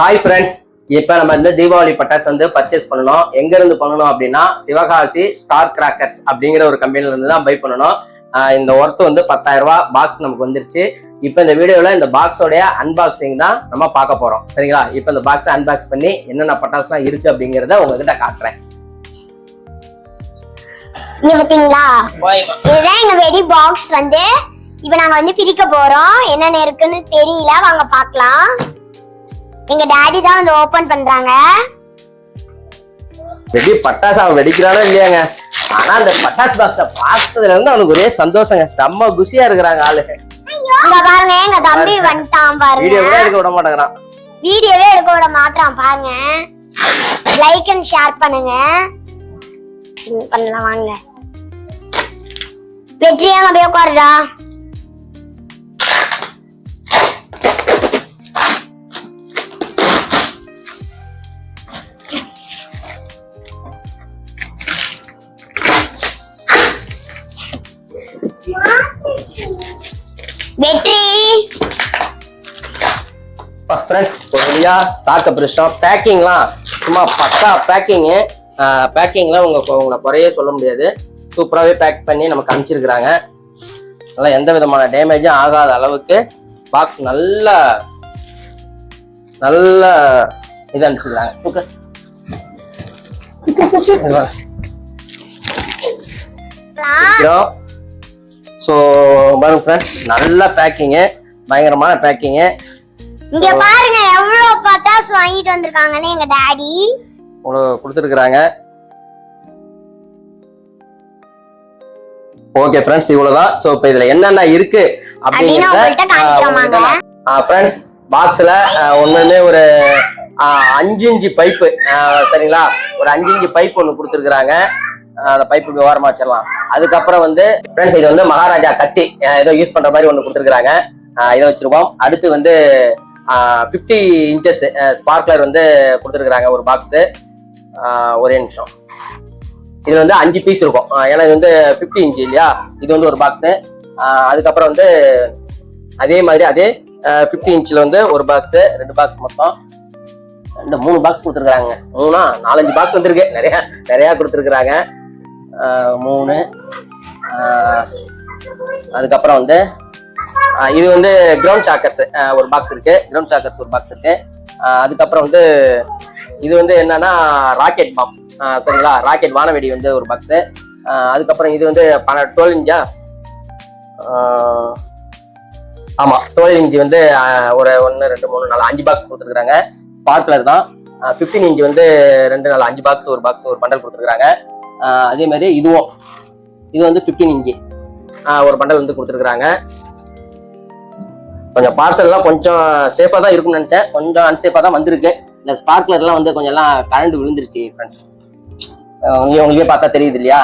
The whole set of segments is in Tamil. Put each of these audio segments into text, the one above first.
ஹாய் ஃப்ரெண்ட்ஸ் இப்போ நம்ம இந்த தீபாவளி பட்டாசு வந்து பர்ச்சேஸ் பண்ணணும். எங்க இருந்து பண்ணணும் அப்படின்னா சிவகாசி ஸ்டார் கிராக்கர்ஸ் அப்படிங்கிற ஒரு கம்பெனில இருந்து தான் பை பண்ணணும். இந்த ஒர்த் வந்து பத்தாயிரம் ரூபாய் பாக்ஸ் நமக்கு வந்துருச்சு. இப்போ இந்த வீடியோவில் இந்த பாக்ஸோடைய அன்பாக்சிங் தான் நம்ம பார்க்க போறோம். சரிங்களா? இப்போ இந்த பாக்ஸை அன்பாக்ஸ் பண்ணி என்னென்ன பட்டாசுலாம் இருக்கு அப்படிங்கிறத உங்ககிட்ட காட்டுறேன். இங்க பாத்தீங்களா? இதுதான் எங்க வெடி பாக்ஸ் வந்து. இப்ப நாங்க வந்து பிரிக்க போறோம். என்னென்ன இருக்குன்னு தெரியல. வாங்க பார்க்கலாம். எங்க டாடி தான் வந்து ஓபன் பண்றாங்க. வெடி பட்டாசு அவன் வெடிக்கிறானோ இல்லையாங்க? ஆனா அந்த பட்டாசு பாக்ஸை பார்த்ததுல இருந்து அவனுக்கு ஒரே சந்தோஷங்க. செம்ம குஷியா இருக்கிறாங்க ஆளு. இங்க பாருங்க எங்க தம்பி வந்துட்டான் வீடியோ பாருங்க கூட எடுக்க விட மாட்டேங்கிறான். வீடியோவே எடுக்க விட மாட்டான் பாருங்க. லைக் அண்ட் ஷேர் பண்ணுங்க. பண்ணலாம் வாங்க. வெற்றியாங்க அப்படியே உட்காருடா. ஃப்ரெண்ட்ஸ் ஒரு சாக்க பிரிச்சிட்டோம் பேக்கிங்லாம் சும்மா பக்கா பேக்கிங்கு பேக்கிங்லாம் உங்கள் உங்களை குறையே சொல்ல முடியாது. சூப்பராகவே பேக் பண்ணி நமக்கு அனுப்பிச்சிருக்கிறாங்க நல்லா எந்த விதமான டேமேஜும் ஆகாத அளவுக்கு பாக்ஸ் நல்ல நல்ல இது அனுப்பிச்சிருக்கிறாங்க ஸோ பாருங்க ஃப்ரெண்ட்ஸ் நல்ல பேக்கிங்கு பயங்கரமான பேக்கிங்கு இங்க பாருங்க எவ்வளவு பட்டாசு வாங்கிட்டு வந்திருக்காங்கன்னு எங்க டாடி. உங்களுக்கு கொடுத்துருக்குறாங்க. ஓகே ஃப்ரெண்ட்ஸ் இவ்வளவுதான். ஸோ இப்போ இதுல என்னென்ன இருக்கு காமிக்கிறோமாங்க. ஃப்ரெண்ட்ஸ் பாக்ஸ்ல ஒண்ணுமே ஒரு அஞ்சு இன்ச்சு பைப்பு சரிங்களா? ஒரு அஞ்சு இன்ச்சு பைப் ஒன்று கொடுத்துருக்குறாங்க அந்த பைப்பு ஓரமா வச்சிடலாம். அதுக்கப்புறம் வந்து ஃப்ரெண்ட்ஸ் இது வந்து மகாராஜா கத்தி. ஏதோ யூஸ் பண்ற மாதிரி ஒன்று கொடுத்துருக்குறாங்க. இதை வச்சிருக்கோம். அடுத்து வந்து ஃபிஃப்டி இன்ச்சஸ் ஸ்பார்க்லர் வந்து கொடுத்துருக்குறாங்க ஒரு பாக்ஸு ஒரே நிமிஷம். இது வந்து அஞ்சு பீஸ் இருக்கும். ஏன்னா இது வந்து ஃபிஃப்டி இன்ச் இல்லையா? இது வந்து ஒரு பாக்ஸு அதுக்கப்புறம் வந்து அதே மாதிரி அதே ஃபிஃப்டி இன்ச்சில் வந்து ஒரு பாக்ஸு ரெண்டு பாக்ஸ் மொத்தம். இந்த மூணு பாக்ஸ் கொடுத்துருக்குறாங்க. மூணா? நாலஞ்சு பாக்ஸ் வந்துருக்கு. நிறையா நிறையா கொடுத்துருக்குறாங்க. மூணு. அதுக்கப்புறம் வந்து இது வந்து கிரவுண்ட் சாக்கர்ஸ் ஒரு பாக்ஸ் இருக்கு. கிரவுண்ட் சாக்கர்ஸ் ஒரு பாக்ஸ் இருக்கு. அதுக்கப்புறம் வந்து இது வந்து என்னன்னா ராக்கெட் பாம் சரிங்களா? ராக்கெட் வானவெடி வந்து ஒரு பாக்ஸ் அதுக்கப்புறம் இது வந்து டுவெல் இன்ச்சா ஆமா. டுவெல் இன்ச் வந்து ஒரு ஒன்று ரெண்டு மூணு நாலு அஞ்சு பாக்ஸ் கொடுத்துருக்காங்க ஸ்பார்க்லர் தான். ஃபிஃப்டீன் இன்ச் வந்து ரெண்டு நாலு அஞ்சு பாக்ஸ் ஒரு பாக்ஸ் ஒரு பண்டல் கொடுத்துருக்காங்க அதே மாதிரி இதுவும். இது வந்து ஃபிஃப்டீன் இன்ச்சு ஒரு பண்டல் வந்து கொடுத்துருக்குறாங்க. கொஞ்சம் பார்சல்லாம் கொஞ்சம் சேஃபாக தான் இருக்கும்னு நினச்சேன். கொஞ்சம் அன்சேஃபாக தான் வந்திருக்கு. இந்த ஸ்பார்க்லர்லாம் வந்து கொஞ்சம் எல்லாம் கரண்ட் விழுந்துருச்சு ஃப்ரெண்ட்ஸ் உங்களுக்கே பார்த்தா தெரியுது இல்லையா?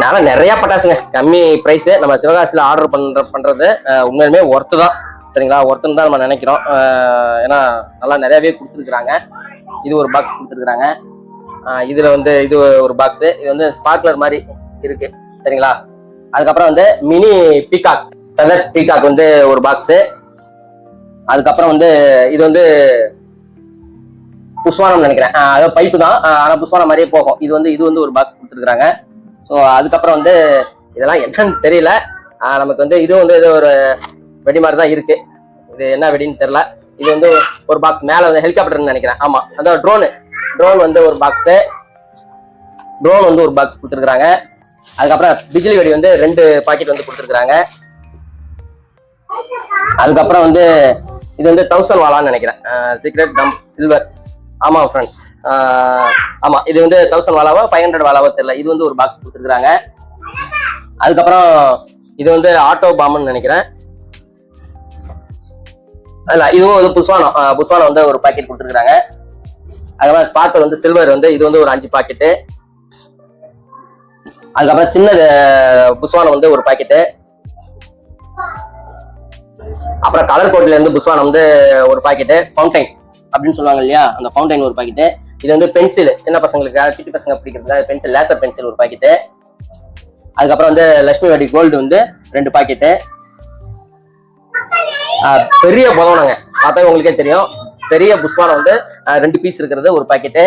நான் நிறைய பட்டாசுங்க. கம்மி ப்ரைஸு நம்ம சிவகாசியில் ஆர்டர் பண்ற பண்றது உண்மையுமே உண்மையிலுமே ஒர்த்து தான். சரிங்களா? ஒர்த்துன்னு தான் நம்ம நினைக்கிறோம். ஏன்னா நல்லா நிறையவே கொடுத்துருக்குறாங்க. இது ஒரு பாக்ஸ் கொடுத்துருக்குறாங்க. இதில் வந்து இது ஒரு பாக்ஸு இது வந்து ஸ்பார்க்லர் மாதிரி இருக்கு. சரிங்களா? அதுக்கப்புறம் வந்து மினி பீகாக் ஃபெதர்ஸ் பீகாக் வந்து ஒரு பாக்ஸ் அதுக்கப்புறம் வந்து இது வந்து புஷ்வானம் நினைக்கிறேன். ஆஹ் அதாவது பைப்பு தான். ஆனால் புஷ்வானம் மாதிரியே போகும். இது வந்து இது வந்து ஒரு பாக்ஸ் கொடுத்துருக்குறாங்க. ஸோ அதுக்கப்புறம் வந்து இதெல்லாம் என்னன்னு தெரியல. நமக்கு வந்து இது வந்து ஏதோ ஒரு வெடி மாதிரி தான் இருக்கு. இது என்ன வெடின்னு தெரியல. இது வந்து ஒரு பாக்ஸ் மேலே வந்து ஹெலிகாப்டர்னு நினைக்கிறேன். ஆமாம் அதான் ட்ரோனு ட்ரோன் வந்து ஒரு பாக்ஸு ட்ரோன் வந்து ஒரு பாக்ஸ் கொடுத்துருக்குறாங்க. அதுக்கப்புறம் பிஜிலி வெடி வந்து ரெண்டு பாக்கெட் வந்து கொடுத்துருக்குறாங்க. அதுக்கப்புறம் வந்து இது வந்து தௌசண்ட் வாலான்னு நினைக்கிறேன். சீக்ரெட் டம் சில்வர் ஆமா ஃப்ரெண்ட்ஸ் ஆமா இது வந்து தௌசண்ட் வாலாவோ ஃபைவ் ஹண்ட்ரட் வாலாவோ தெரியல. இது வந்து ஒரு பாக்ஸ் கொடுத்துருக்குறாங்க. அதுக்கப்புறம் இது வந்து ஆட்டோ பாம்னு நினைக்கிறேன். இல்ல இதுவும் வந்து புஸ்வானம் ஆஹ் வந்து ஒரு பாக்கெட் கொடுத்துருக்குறாங்க. அதுக்கப்புறம் ஸ்பார்க்கல் வந்து சில்வர் வந்து இது வந்து ஒரு அஞ்சு பாக்கெட்டு அதுக்கப்புறம் சின்ன புஷ்வானம் வந்து ஒரு பாக்கெட்டு. அப்புறம் கலர் கோட்ல இருந்து புஷ்வானம் வந்து ஒரு பாக்கெட்டு. ஃபவுண்டைன் அப்படின்னு சொல்லுவாங்க இல்லையா? அந்த ஃபவுண்டைன் ஒரு பாக்கெட்டு. இது வந்து பென்சில் சின்ன பசங்களுக்கு சிட்டி பசங்க பிடிக்கிறதுக்காக பென்சில் லேசர் பென்சில் ஒரு பாக்கெட்டு. அதுக்கப்புறம் வந்து லட்சுமி வாடி கோல்டு வந்து ரெண்டு பாக்கெட்டு. பெரிய புதவனங்க. பார்த்தா உங்களுக்கே தெரியும். பெரிய புஷ்வானம் வந்து ரெண்டு பீஸ் இருக்கிறது ஒரு பாக்கெட்டு.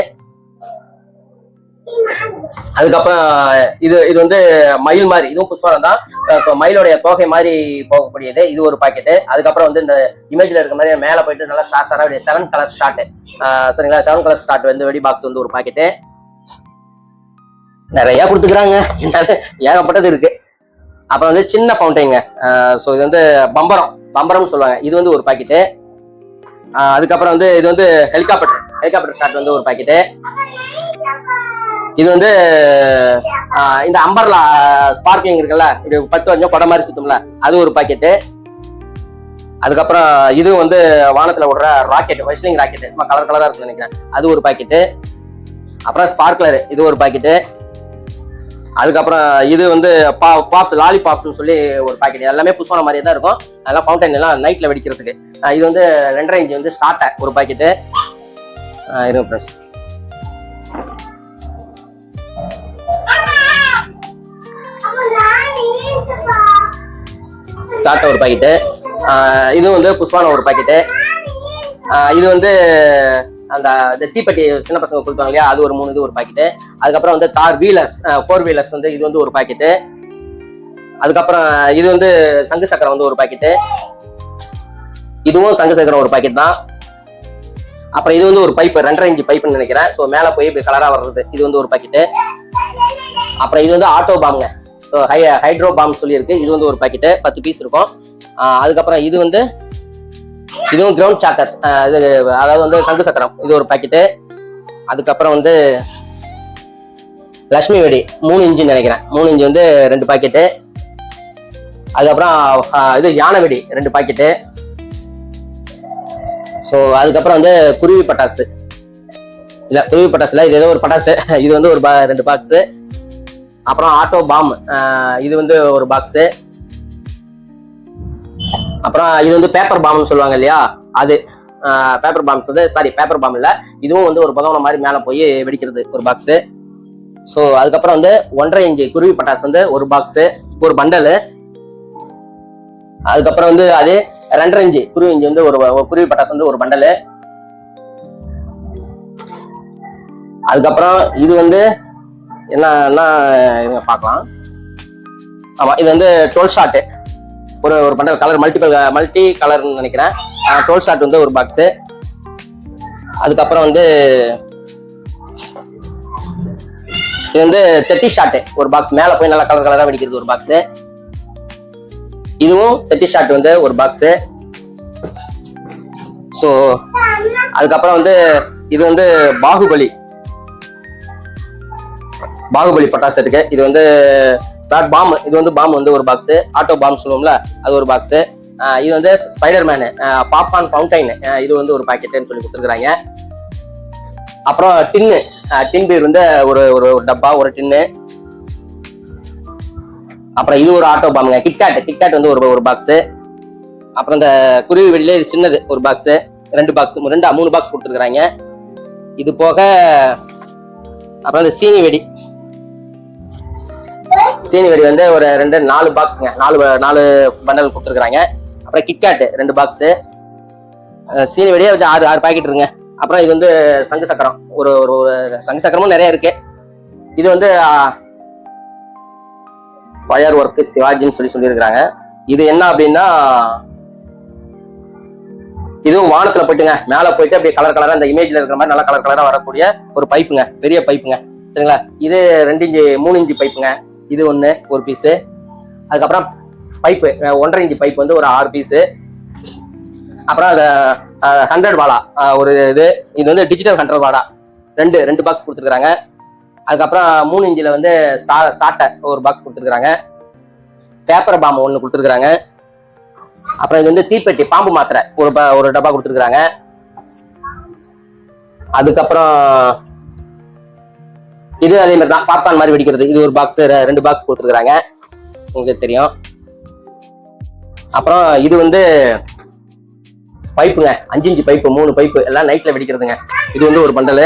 அதுக்கப்புறம் இது இது வந்து மயில் மாதிரி இதுவும் புஷ்வானம் தான். ஸோ மயிலுடைய தோகை மாதிரி போகக்கூடியது. இது ஒரு பாக்கெட்டு அதுக்கப்புறம் வந்து இந்த இமேஜில் இருக்க மாதிரி மேலே போயிட்டு நல்லா ஷார்ட் ஷார்ட்டாக செவன் கலர் ஷார்ட்டு சரிங்களா? செவன் கலர் ஷார்ட் வந்து வெடி பாக்ஸ் வந்து ஒரு பாக்கெட்டு நிறைய கொடுத்துக்கிறாங்க. ஏகப்பட்டது இருக்கு. அப்புறம் வந்து சின்ன ஃபவுண்டைங்க ஸோ இது வந்து பம்பரம். பம்பரம்னு சொல்லுவாங்க. இது வந்து ஒரு பாக்கெட்டு அதுக்கப்புறம் வந்து இது வந்து ஹெலிகாப்டர் ஹெலிகாப்டர் ஷார்ட் வந்து ஒரு பாக்கெட்டு இது வந்து இந்த அம்பர்லா ஸ்பார்க்கிங் இருக்குல்ல இது பத்து வஞ்சம் கொடை மாதிரி சுத்தும்ல அது ஒரு பாக்கெட்டு அதுக்கப்புறம் இது வந்து வானத்தில் விடுற ராக்கெட் வைஸ்லிங் ராக்கெட் சும்மா கலர் கலராக இருக்குன்னு நினைக்கிறேன். அது ஒரு பாக்கெட்டு அப்புறம் ஸ்பார்க்லர் இது ஒரு பாக்கெட்டு அதுக்கப்புறம் இது வந்து பா பாப்ஸ் லாலி பாப்ஸ்னு சொல்லி ஒரு பாக்கெட் எல்லாமே புஷ்வான மாதிரியே தான் இருக்கும். அதெல்லாம் ஃபவுண்டன் எல்லாம் நைட்டில் வெடிக்கிறதுக்கு. இது வந்து ரெண்டரை இஞ்சி வந்து ஷார்ட்டை ஒரு பாக்கெட்டு இருங்க ஃப்ரெண்ட்ஸ் சாட்டை ஒரு பாக்கெட்டு இது வந்து புஷ்பான ஒரு பாக்கெட்டு இது வந்து அந்த தீப்பெட்டி சின்ன பசங்க கொடுத்தாங்க இல்லையா? அது ஒரு மூணு இது ஒரு பாக்கெட்டு அதுக்கப்புறம் வந்து கார் வீலர்ஸ் ஃபோர் வீலர்ஸ் வந்து இது வந்து ஒரு பாக்கெட்டு அதுக்கப்புறம் இது வந்து சங்கு சக்கரம் வந்து ஒரு பாக்கெட்டு இதுவும் சங்கு சக்கரம் ஒரு பாக்கெட் தான். அப்புறம் இது வந்து ஒரு பைப்பு ரெண்டரை இன்ச்சு பைப்புன்னு நினைக்கிறேன். ஸோ மேலே போய் இப்படி கலராக வர்றது. இது வந்து ஒரு பாக்கெட்டு அப்புறம் இது வந்து ஆட்டோ பாம்ங்க ஹை ஹைட்ரோ பாம் சொல்லியிருக்கு. இது வந்து ஒரு பாக்கெட்டு பத்து பீஸ் இருக்கும். அதுக்கப்புறம் இது வந்து இதுவும் கிரவுண்ட் சாக்கர்ஸ் இது அதாவது வந்து சங்கு சக்கரம். இது ஒரு பாக்கெட்டு அதுக்கப்புறம் வந்து லக்ஷ்மி வெடி. மூணு இன்ச்சு நினைக்கிறேன். மூணு இன்ச்சு வந்து ரெண்டு பாக்கெட்டு அதுக்கப்புறம் இது யானை வெடி. ரெண்டு பாக்கெட்டு ஸோ அதுக்கப்புறம் வந்து குருவி பட்டாசு. இல்லை குருவி பட்டாசுல இது ஏதோ ஒரு பட்டாசு. இது வந்து ஒரு பா- ரெண்டு பாக்ஸு அப்புறம் ஆட்டோ பாம் இது வந்து ஒரு பாக்ஸு அப்புறம் இது வந்து பேப்பர் பாம்னு சொல்லுவாங்க இல்லையா? அது பேப்பர் பாம்ஸ் வந்து சாரி பேப்பர் பாம் இல்லை. இதுவும் வந்து ஒரு பதவன மாதிரி மேலே போய் வெடிக்கிறது ஒரு பாக்ஸு ஸோ அதுக்கப்புறம் வந்து ஒன்றரை இன்ச்சு குருவி பட்டாசு வந்து ஒரு பாக்ஸு ஒரு பண்டலு அதுக்கப்புறம் வந்து அது ரெண்டரை இன்ச்சு குருவி இஞ்சி வந்து ஒரு ஒரு குருவி பட்டாசு வந்து ஒரு பண்டலு அதுக்கப்புறம் இது வந்து என்னன்னா இருங்க பார்க்கலாம். ஆமாம் இது வந்து டுவெல் ஷாட்டு ஒரு ஒரு பண்டல் கலர் மல்டிபிள் மல்டி கலர்னு நினைக்கிறேன் டுவெல் ஷாட் வந்து ஒரு பாக்ஸு அதுக்கப்புறம் வந்து இது வந்து தெட்டி ஷாட்டு ஒரு பாக்ஸ் மேலே போய் நல்லா கலர் கலராக வெடிக்கிறது ஒரு பாக்ஸு இதுவும் தெட்டி ஷாட் வந்து ஒரு பாக்ஸு ஸோ அதுக்கப்புறம் வந்து இது வந்து பாகுபலி. பாகுபலி பட்டாசு இருக்கு. இது வந்து பேட் பாம் இது வந்து பாம் வந்து ஒரு பாக்ஸ் ஆட்டோ பாம் சொல்லுவோம்ல அது ஒரு பாக்ஸ் இது வந்து ஸ்பைடர் மேனு பாப்கார்ன் ஃபவுண்டைன் இது வந்து ஒரு பாக்கெட்டுன்னு சொல்லி கொடுத்துருக்காங்க அப்புறம் டின்னு டின் பீர் வந்து ஒரு ஒரு டப்பா ஒரு டின்னு அப்புறம் இது ஒரு ஆட்டோ பாம்புங்க கிட்காட் கிட்காட் வந்து ஒரு ஒரு பாக்ஸ் அப்புறம் இந்த குருவி வெளியில இது சின்னது ஒரு பாக்ஸ் ரெண்டு பாக்ஸ் ரெண்டு மூணு பாக்ஸ் கொடுத்துருக்காங்க இது போக அப்புறம் இந்த சீனி வெடி. சீனி வெடி வந்து ஒரு ரெண்டு நாலு பாக்ஸுங்க நாலு நாலு பண்டல் கொடுத்துருக்குறாங்க. அப்புறம் கிட்காட்டு ரெண்டு பாக்ஸு சீனி வெடியே வந்து ஆறு ஆறு பாக்கெட் இருங்க. அப்புறம் இது வந்து சங்கு சக்கரம். ஒரு ஒரு ஒரு சங்கு சக்கரமும் நிறைய இருக்கு. இது வந்து ஃபயர் ஒர்க்கு சிவாஜின்னு சொல்லி சொல்லியிருக்கிறாங்க. இது என்ன அப்படின்னா இதுவும் வானத்துல போயிட்டுங்க. மேல போயிட்டு அப்படியே கலர் கலரா அந்த இமேஜ்ல இருக்கிற மாதிரி நல்லா கலர் கலரா வரக்கூடிய ஒரு பைப்புங்க பெரிய பைப்புங்க சரிங்களா? இது ரெண்டு இன்ச்சு மூணு இன்ச்சு பைப்புங்க இது ஒன்று ஒரு பீஸு அதுக்கப்புறம் பைப்பு ஒன்றரை இன்ச்சு பைப் வந்து ஒரு ஆறு பீஸு அப்புறம் அதை ஹண்ட்ரட் வாலா ஒரு இது. இது வந்து டிஜிட்டல் ஹண்ட்ரட் வாலா. ரெண்டு ரெண்டு பாக்ஸ் கொடுத்துருக்குறாங்க. அதுக்கப்புறம் மூணு இன்ச்சில் வந்து ஸ்டா சாட்டை ஒரு பாக்ஸ் கொடுத்துருக்குறாங்க. பேப்பர் பாம்பு ஒன்று கொடுத்துருக்குறாங்க. அப்புறம் இது வந்து தீப்பெட்டி பாம்பு மாத்திரை ஒரு ஒரு டப்பா கொடுத்துருக்குறாங்க. அதுக்கப்புறம் இது அதே மாதிரி தான். பாப்கார்ன் மாதிரி வெடிக்கிறது. இது ஒரு பாக்ஸ் ரெண்டு பாக்ஸ் கொடுத்துருக்குறாங்க. உங்களுக்கு தெரியும். அப்புறம் இது வந்து பைப்புங்க. அஞ்சு இஞ்சு பைப்பு மூணு பைப்பு எல்லாம் நைட்ல வெடிக்கிறதுங்க. இது வந்து ஒரு பண்டல்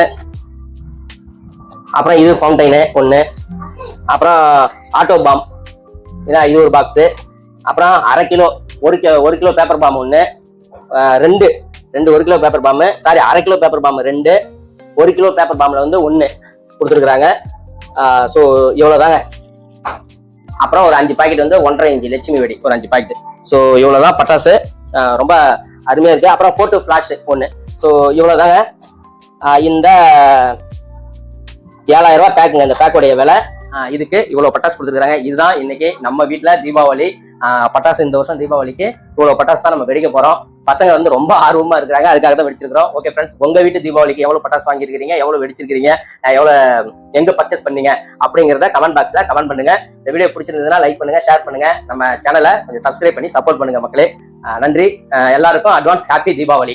அப்புறம் இது ஃபவுண்டைனு ஒன்று அப்புறம் ஆட்டோ பாம் இதான் இது ஒரு பாக்ஸு அப்புறம் அரை கிலோ ஒரு கிலோ ஒரு கிலோ பேப்பர் பாம் ஒன்று ரெண்டு. ரெண்டு ஒரு கிலோ பேப்பர் பாம்பு சாரி அரை கிலோ பேப்பர் பாம்பு ரெண்டு. ஒரு கிலோ பேப்பர் பாம்பில் வந்து ஒன்று கொடுத்துருக்குறாங்க. ஸோ இவ்வளோதாங்க அப்புறம் ஒரு அஞ்சு பாக்கெட் வந்து ஒன்றரை இன்ச்சு லட்சுமி வெடி ஒரு அஞ்சு பாக்கெட் ஸோ இவ்வளோதான் பட்டாசு. ரொம்ப அருமையாக இருக்குது அப்புறம் ஃபோட்டோ ஃப்ளாஷ் ஒன்று ஸோ இவ்வளோதாங்க இந்த ஏழாயிரம் ரூபாய் பேக்குங்க இந்த பேக்கோடைய விலை. இதுக்கு இவ்வளோ பட்டாசு கொடுத்துருக்காங்க இதுதான் இன்னைக்கு நம்ம வீட்டில் தீபாவளி. பட்டாசு இந்த வருஷம் தீபாவளிக்கு இவ்வளோ பட்டாசு தான் நம்ம வெடிக்க போகிறோம் பசங்க வந்து ரொம்ப ஆர்வமா இருக்கிறாங்க. அதுக்காக தான் வெடிச்சிருக்கிறோம். ஓகே ஃப்ரெண்ட்ஸ் உங்க வீட்டு தீபாவளிக்கு எவ்வளவு பட்டாசு வாங்கியிருக்கீங்க எவ்வளவு வெடிச்சிருக்கீங்க எவ்வளவு எங்க பர்ச்சேஸ் பண்ணீங்க? அப்படிங்கிறத கமெண்ட் பாக்ஸ்ல கமெண்ட் பண்ணுங்க. இந்த வீடியோ பிடிச்சிருந்ததுன்னா லைக் பண்ணுங்க ஷேர் பண்ணுங்க. நம்ம சேனலை கொஞ்சம் சப்ஸ்கிரைப் பண்ணி சப்போர்ட் பண்ணுங்க மக்களே. நன்றி. எல்லாருக்கும் அட்வான்ஸ் ஹாப்பி தீபாவளி.